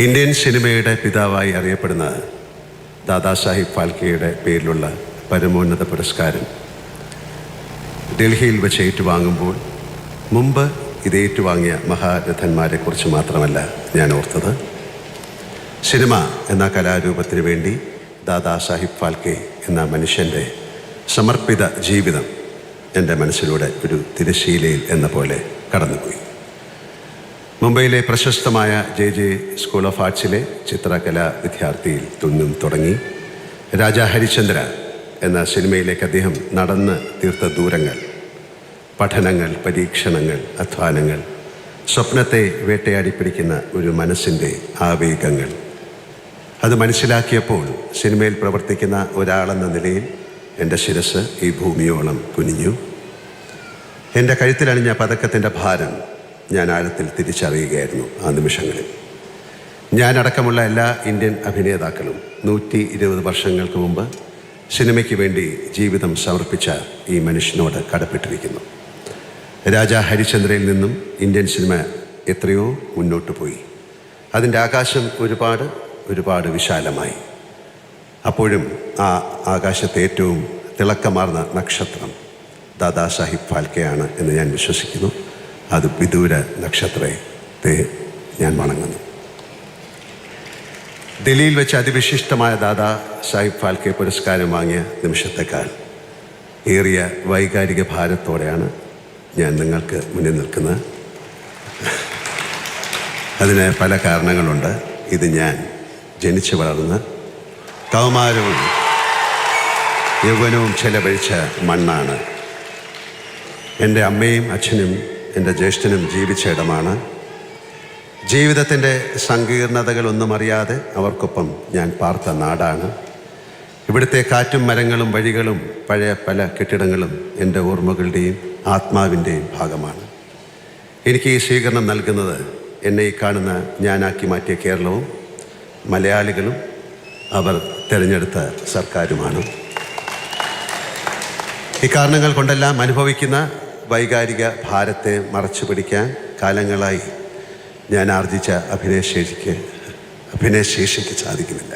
Indian സിനിമയുടെ പിതാവായി അറിയപ്പെടുന്ന ദാദാസാഹിബ് ഫാൽക്കെയുടെ പേരിലുള്ള പരമോന്നത പുരസ്കാരം ഡൽഹിയിൽ വെച്ച് ഏറ്റുവാങ്ങുമ്പോൾ മുമ്പ് ഇത് ഏറ്റുവാങ്ങിയ മഹാരഥന്മാരെക്കുറിച്ച് മാത്രമല്ല ഞാൻ ഓർത്തത്. സിനിമ എന്ന കലാരൂപത്തിന് വേണ്ടി ദാദാസാഹിബ് ഫാൽക്കെ എന്ന മനുഷ്യന്റെ സമർപ്പിത ജീവിതം എന്റെ മനസ്സിലൂടെ ഒരു തിരശീലയിൽ എന്ന പോലെ കടന്നുപോയി. മുംബൈയിലെ പ്രശസ്തമായ ജെ ജെ സ്കൂൾ ഓഫ് ആർട്സിലെ ചിത്രകലാ വിദ്യാർത്ഥിയിൽ തുന്നും തുടങ്ങി. രാജാ ഹരിചന്ദ്ര എന്ന സിനിമയിലേക്ക് അദ്ദേഹം നടന്ന് തീർത്ത ദൂരങ്ങൾ. പഠനങ്ങൾ പരീക്ഷണങ്ങൾ അധ്വാനങ്ങൾ സ്വപ്നത്തെ വേട്ടയാടി പിടിക്കുന്ന ഒരു മനസ്സിന്റെ ആവേഗങ്ങൾ. അത് മനസ്സിലാക്കിയപ്പോൾ സിനിമയിൽ പ്രവർത്തിക്കുന്ന ഒരാളെന്ന നിലയിൽ എന്റെ ശിരസ് ഈ ഭൂമിയോളം കുനിഞ്ഞു. എന്റെ കഴുത്തിലണിഞ്ഞ പതക്കത്തിന്റെ ഭാരം ഞാൻ ആഴത്തിൽ തിരിച്ചറിയുകയായിരുന്നു ആ നിമിഷങ്ങളിൽ. ഞാനടക്കമുള്ള എല്ലാ ഇന്ത്യൻ അഭിനേതാക്കളും നൂറ്റി ഇരുപത് വർഷങ്ങൾക്ക് മുമ്പ് സിനിമയ്ക്ക് വേണ്ടി ജീവിതം സമർപ്പിച്ച ഈ മനുഷ്യനോട് കടപ്പെട്ടിരിക്കുന്നു. രാജാ ഹരിചന്ദ്രയിൽ നിന്നും ഇന്ത്യൻ സിനിമ എത്രയോ മുന്നോട്ട് പോയി. അതിന്റെ ആകാശം ഒരുപാട് ഒരുപാട് വിശാലമായി. അപ്പോഴും ആ ആകാശത്തെ ഏറ്റവും തിളക്കമാർന്ന നക്ഷത്രം ദാദാ സാഹിബ് ഫാൽക്കെയാണ് എന്ന് ഞാൻ വിശ്വസിക്കുന്നു. അത് വിദൂര നക്ഷത്രത്തെ ഞാൻ വണങ്ങുന്നു. ഡൽഹിയിൽ വെച്ച് അതിവിശിഷ്ടമായ ദാദാ സാഹിബ് ഫാൽക്കെ പുരസ്കാരം വാങ്ങിയ നിമിഷത്തെക്കാൾ ഏറിയ വൈകാരിക ഭാരത്തോടെയാണ് ഞാൻ നിങ്ങൾക്ക് മുന്നിൽ നിൽക്കുന്നത്. അതിന് പല കാരണങ്ങളുണ്ട്. ഇത് ഞാൻ ജനിച്ചു വളർന്ന് കൗമാരവും യൗവനവും ചെലവഴിച്ച മണ്ണാണ്. എന്റെ അമ്മയും അച്ഛനും എന്റെ ജ്യേഷ്ഠനും ജീവിച്ച ഇടമാണ് ജീവിതത്തിന്റെ സങ്കീർണതകളൊന്നും അറിയാതെ അവർക്കൊപ്പം ഞാൻ പാർത്ത നാടാണ്. ഇവിടുത്തെ കാറ്റും മരങ്ങളും വഴികളും പഴയ പല കെട്ടിടങ്ങളും എന്റെ ഓർമ്മകളുടെയും ആത്മാവിന്റെയും ഭാഗമാണ്. എനിക്ക് ഈ സ്വീകരണം നൽകുന്നത് എന്നെ ഈ കാണുന്ന ഞാനാക്കി മാറ്റിയ കേരളവും മലയാളികളും അവർ തിരഞ്ഞെടുത്ത സർക്കാരുമാണ്. ഇക്കാരണങ്ങൾ കൊണ്ടെല്ലാം അനുഭവിക്കുന്ന വൈകാരിക ഭാരത്തെ മറച്ചു പിടിക്കാൻ കാലങ്ങളായി ഞാൻ ആർജിച്ച അഭിനയശേഷിക്ക് അഭിനയശേഷിക്ക് സാധിക്കുന്നില്ല.